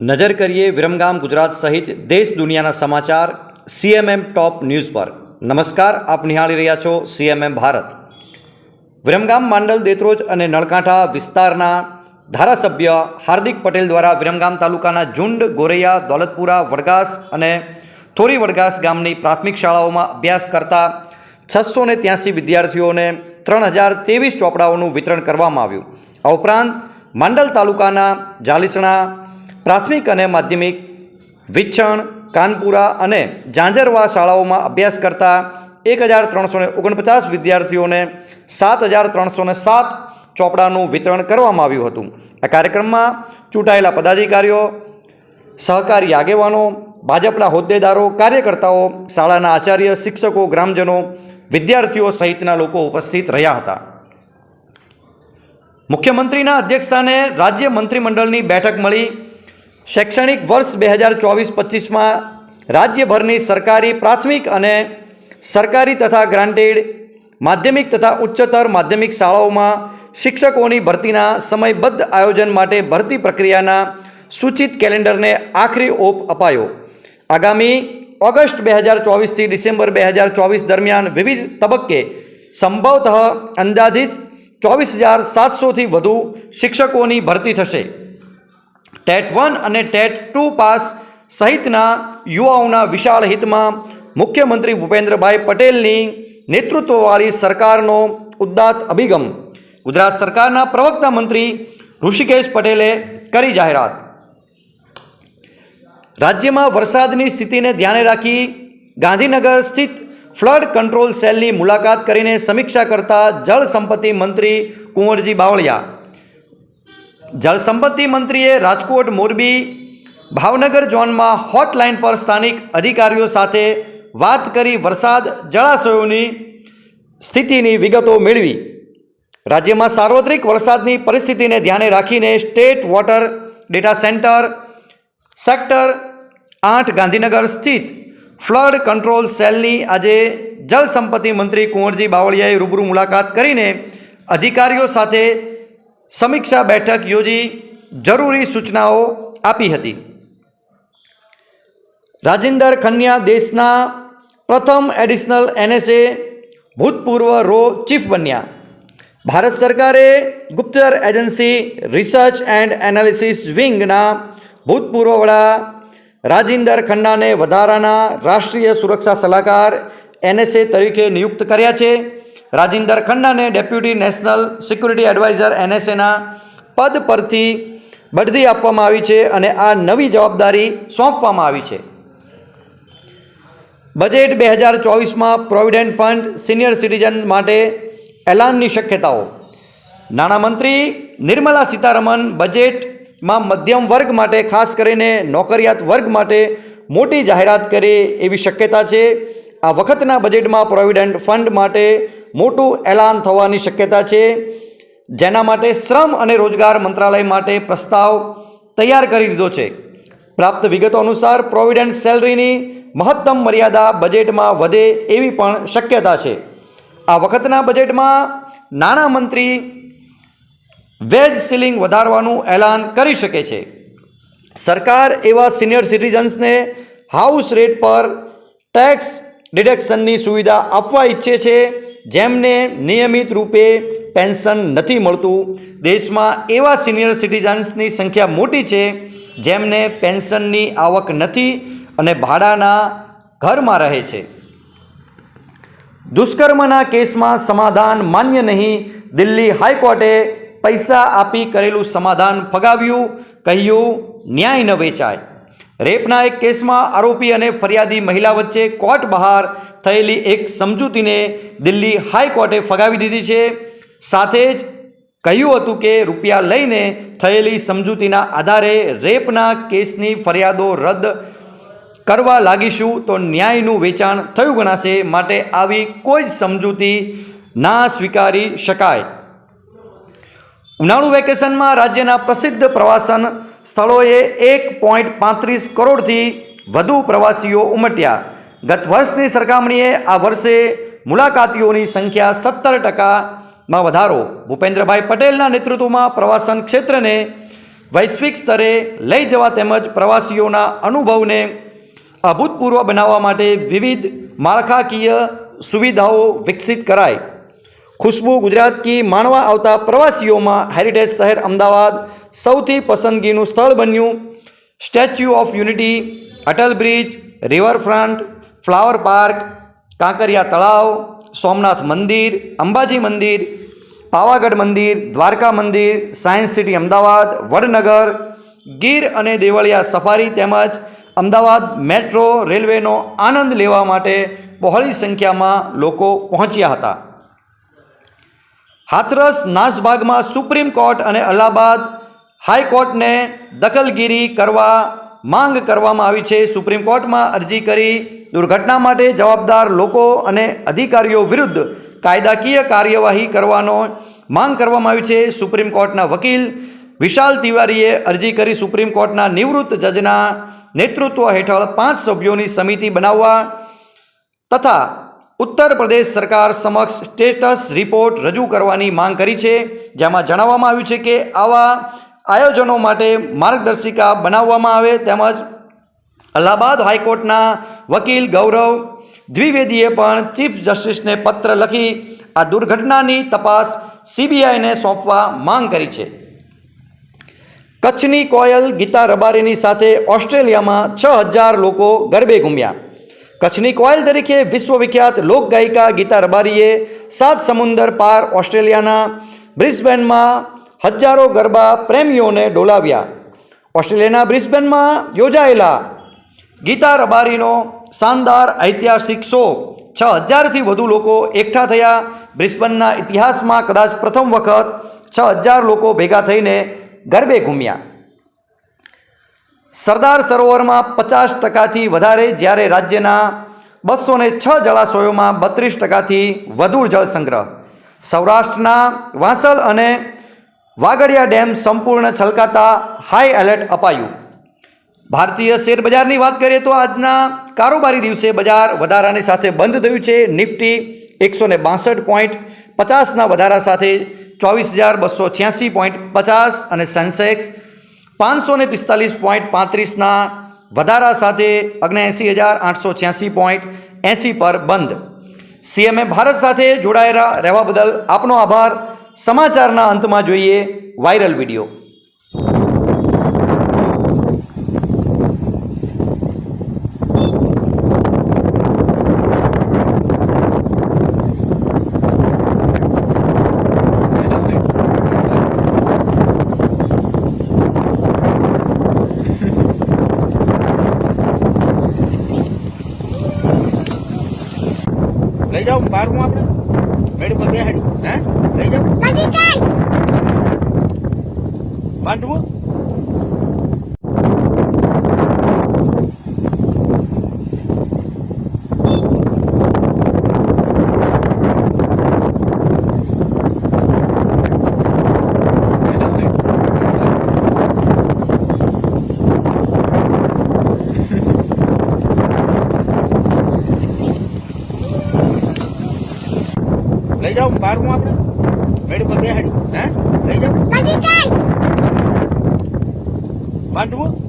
નજર કરીએ વિરમગામ ગુજરાત સહિત દેશ દુનિયાના સમાચાર સીએમએમ ટોપ ન્યૂઝ પર. નમસ્કાર, આપ નિહાળી રહ્યા છો સીએમએમ ભારત. વિરમગામ, માંડલ, દેત્રોજ અને નળકાંઠા વિસ્તારના ધારાસભ્ય હાર્દિક પટેલ દ્વારા વિરમગામ તાલુકાના ઝુંડ, ગોરૈયા, દોલતપુરા, વડગાસ અને થોરી વડગાસ ગામની પ્રાથમિક શાળાઓમાં અભ્યાસ કરતા છસો ને ત્યાંસી વિદ્યાર્થીઓને ત્રણ હજાર તેવીસ ચોપડાઓનું વિતરણ કરવામાં આવ્યું. આ ઉપરાંત માંડલ તાલુકાના જાલીસણા પ્રાથમિક અને માધ્યમિક વિચ્છણ, કાનપુરા અને ઝાંઝરવા શાળાઓમાં અભ્યાસ કરતા એક હજાર ત્રણસો ઓગણપચાસ વિદ્યાર્થીઓને સાત હજાર ત્રણસો સાત ચોપડાનું વિતરણ કરવામાં આવ્યું હતું. આ કાર્યક્રમમાં ચૂંટાયેલા પદાધિકારીઓ, સહકારી આગેવાનો, ભાજપના હોદ્દેદારો, કાર્યકર્તાઓ, શાળાના આચાર્ય, શિક્ષકો, ગ્રામજનો, વિદ્યાર્થીઓ સહિતના લોકો ઉપસ્થિત રહ્યા હતા. મુખ્યમંત્રીના અધ્યક્ષસ્થાને રાજ્ય મંત્રીમંડળની બેઠક મળી શૈક્ષણિક વર્ષ બે હજાર ચોવીસ પચીસમાં રાજ્યભરની સરકારી પ્રાથમિક અને સરકારી તથા ગ્રાન્ટેડ માધ્યમિક તથા ઉચ્ચતર માધ્યમિક શાળાઓમાં શિક્ષકોની ભરતીના સમયબદ્ધ આયોજન માટે ભરતી પ્રક્રિયાના સૂચિત કેલેન્ડરને આખરી ઓપ અપાયો. આગામી ઓગસ્ટ બે હજાર ચોવીસથી ડિસેમ્બર બે હજાર ચોવીસ દરમિયાન વિવિધ તબક્કે સંભવતઃ અંદાજિત ચોવીસ હજાર સાતસોથી વધુ શિક્ષકોની ભરતી થશે. ટેટ વન અને ટેટ ટુ પાસ સહિતના યુવાઓના વિશાળ હિતમાં મુખ્યમંત્રી ભૂપેન્દ્રભાઈ પટેલની નેતૃત્વવાળી સરકારનો ઉદ્દાત અભિગમ ગુજરાત સરકારના પ્રવક્તા મંત્રી ઋષિકેશ પટેલે કરી જાહેરાત. રાજ્યમાં વરસાદની સ્થિતિને ધ્યાને રાખી ગાંધીનગર સ્થિત ફ્લડ કંટ્રોલ સેલની મુલાકાત કરીને સમીક્ષા કરતા જળ સંપત્તિ મંત્રી કુંવરજી બાવળિયા જળસંપત્તિ મંત્રીએ રાજકોટ મોરબી ભાવનગર ઝોનમાં હોટલાઇન પર સ્થાનિક અધિકારીઓ સાથે વાત કરી વરસાદ જળાશયોની સ્થિતિની વિગતો મેળવી. રાજ્યમાં સાર્વત્રિક વરસાદની પરિસ્થિતિને ધ્યાને રાખીને state water data centre sector આઠ ગાંધીનગર સ્થિત ફ્લડ કંટ્રોલ સેલની આજે જળસંપત્તિ મંત્રી કુંવરજી બાવળિયાએ રૂબરૂ મુલાકાત કરીને અધિકારીઓ સાથે સમીક્ષા બેઠક યોજી જરૂરી સૂચનાઓ આપી હતી. રાજેન્દર ખન્યા દેશના પ્રથમ એડિશનલ એનએસએ ભૂતપૂર્વ રો ચીફ બન્યા. ભારત સરકારે ગુપ્તચર એજન્સી રિસર્ચ એન્ડ એનાલિસિસ વિંગના ભૂતપૂર્વ વડા રાજિંદર ખન્નાને વધારાના રાષ્ટ્રીય સુરક્ષા સલાહકાર એનએસએ તરીકે નિયુક્ત કર્યા છે. રાજિંદર ખન્નાને ડેપ્યુટી નેશનલ સિક્યુરિટી એડવાઇઝર એનએસએના પદ પરથી બઢતી આપવામાં આવી છે અને આ નવી જવાબદારી સોંપવામાં આવી છે. બજેટ બે હજાર ચોવીસમાં પ્રોવિડન્ટ ફંડ સિનિયર સિટીઝન માટે એલાનની શક્યતાઓ. નાણામંત્રી નિર્મલા સીતારમન બજેટમાં મધ્યમ વર્ગ માટે ખાસ કરીને નોકરિયાત વર્ગ માટે મોટી જાહેરાત કરે એવી શક્યતા છે. આ વખતના બજેટમાં પ્રોવિડન્ટ ફંડ માટે મોટું એલાન થવાની શક્યતા છે. જેના માટે શ્રમ અને રોજગાર મંત્રાલય માટે પ્રસ્તાવ તૈયાર કરી દીધો છે. પ્રાપ્ત વિગતો અનુસાર પ્રોવિડન્ટ સેલરીની મહત્તમ મર્યાદા બજેટમાં વધે એવી પણ શક્યતા છે. આ વખતના બજેટમાં નાણામંત્રી વેજ સીલિંગ વધારવાનું એલાન કરી શકે છે. સરકાર એવા સિનિયર સિટીઝન્સને હાઉસ રેટ પર ટેક્સ ડિડક્શનની સુવિધા આપવા ઈચ્છે છે. જેમને નિયમિત રૂપે પેન્શન નથી મળતું. દેશમાં એવા સિનિયર સિટીઝન્સની સંખ્યા મોટી છે, જેમને પેન્શનની આવક નથી અને ભાડાના ઘરમાં રહે છે. દુષ્કર્મના કેસમાં સમાધાન માન્ય નહીં. દિલ્હી હાઈકોર્ટે પૈસા આપી કરેલું સમાધાન ફગાવ્યું, કહ્યું, ન્યાય ન વેચાય. રેપના એક કેસમાં આરોપી અને ફરિયાદી મહિલા વચ્ચે કોર્ટ બહાર થયેલી એક સમજૂતીને દિલ્હી હાઈકોર્ટે ફગાવી દીધી છે. સાથે જ કહ્યું હતું કે રૂપિયા લઈને થયેલી સમજૂતીના આધારે રેપના કેસની ફરિયાદો રદ કરવા લાગીશું તો ન્યાયનું વેચાણ થયું ગણાશે. માટે આવી કોઈ જ સમજૂતી ના સ્વીકારી શકાય. ઉનાળુ વેકેશનમાં રાજ્યના પ્રસિદ્ધ પ્રવાસન સ્થળોએ એક પોઈન્ટ પાંત્રીસ કરોડથી વધુ પ્રવાસીઓ ઉમટ્યા. ગત વર્ષની સરખામણીએ આ વર્ષે મુલાકાતીઓની સંખ્યા સત્તર ટકામાં વધારો. ભૂપેન્દ્રભાઈ પટેલના નેતૃત્વમાં પ્રવાસન ક્ષેત્રને વૈશ્વિક સ્તરે લઈ જવા તેમજ પ્રવાસીઓના અનુભવને અભૂતપૂર્વ બનાવવા માટે વિવિધ માળખાકીય સુવિધાઓ વિકસિત કરાય ખુશ્બુ ગુજરાત કી માણવા આવતા પ્રવાસીઓમાં હેરિટેજ શહેર અમદાવાદ સૌથી પસંદગીનું સ્થળ બન્યું statue of unity, Atal bridge riverfront flower park Kankaria તળાવ, સોમનાથ મંદિર, અંબાજી મંદિર, પાવાગઢ મંદિર, દ્વારકા મંદિર, સાયન્સ સિટી અમદાવાદ, વડનગર, ગીર અને દેવળિયા સફારી તેમજ અમદાવાદ મેટ્રો રેલવેનો આનંદ લેવા માટે બહોળી સંખ્યામાં લોકો પહોંચ્યા હતા. હાથરસ નાસભાગમાં સુપ્રીમ કોર્ટ અને અલ્હાબાદ હાઈકોર્ટને દખલગીરી કરવા માંગ કરવામાં આવી છે. સુપ્રીમ કોર્ટમાં અરજી કરી દુર્ઘટના માટે જવાબદાર લોકો અને અધિકારીઓ વિરુદ્ધ કાયદાકીય કાર્યવાહી કરવાનો માંગ કરવામાં આવી છે. સુપ્રીમ કોર્ટના વકીલ વિશાલ તિવારીએ અરજી કરી સુપ્રીમ કોર્ટના નિવૃત્ત જજના નેતૃત્વ હેઠળ પાંચ સભ્યોની સમિતિ બનાવવા તથા ઉત્તર પ્રદેશ સરકાર સમક્ષ સ્ટેટસ રિપોર્ટ રજૂ કરવાની માંગ કરી છે. જેમાં જણાવવામાં આવ્યું છે કે આવા આયોજનો માટે માર્ગદર્શિકા બનાવવામાં આવે તેમજ અલ્હાબાદ હાઈકોર્ટના વકીલ ગૌરવ દ્વિવેદીએ પણ ચીફ જસ્ટિસને પત્ર લખી આ દુર્ઘટનાની તપાસ સીબીઆઈને સોંપવા માંગ કરી છે. કચ્છની કોયલ ગીતા રબારીની સાથે ઓસ્ટ્રેલિયામાં છ હજાર લોકો ગરબે ઘૂમ્યા. કચ્છની કોયલ તરીકે વિશ્વવિખ્યાત લોકગાયિકા ગીતા રબારીએ સાત સમુંદર પાર ઓસ્ટ્રેલિયાના બ્રિસ્બેનમાં હજારો ગરબા પ્રેમીઓને ડોલાવ્યા. ઓસ્ટ્રેલિયાના બ્રિસ્બેનમાં યોજાયેલા ગીતા રબારીનો શાનદાર ઐતિહાસિક શો છ હજારથી વધુ લોકો એકઠા થયા. બ્રિસ્બનના ઇતિહાસમાં કદાચ પ્રથમ વખત છ હજાર લોકો ભેગા થઈને ગરબે ઘૂમ્યા. સરદાર સરોવરમાં પચાસ ટકાથી વધારે જ્યારે રાજ્યના બસો ને છ જળાશયોમાં બત્રીસ ટકાથી વધુ જળ સંગ્રહ. સૌરાષ્ટ્રના વાંસલ અને વાગડિયા ડેમ સંપૂર્ણ છલકાતા હાઈ એલર્ટ અપાયું. ભારતીય શેર બજારની વાત કરીએ તો આજના કારોબારી દિવસે બજાર વધારાની સાથે બંધ થયું છે. નિફ્ટી એકસો ને બાસઠ પોઈન્ટ પચાસના વધારા સાથે ચોવીસ હજાર બસો છ્યાસી પોઈન્ટ પચાસ અને સેન્સેક્સ પાંચસો ને પિસ્તાલીસ પોઈન્ટ પાંત્રીસના વધારા સાથે ઓગણએંસી હજાર આઠસો છ્યાસી પોઈન્ટ એંસી પર બંધ. સીએમએ ભારત સાથે જોડાયેલા રહેવા બદલ આપનો આભાર. સમાચારના અંતમાં જોઈએ વાયરલ વીડિયો. જાઓ બારમું આપણે મેળ પર બેહાડ્યું. હે? લઈ જાઉં. બાંધવું? જાઓ બારમું આપણે મેળ પર બેહાડ્યું. હે? લઈ જાઓ. બાંધવું?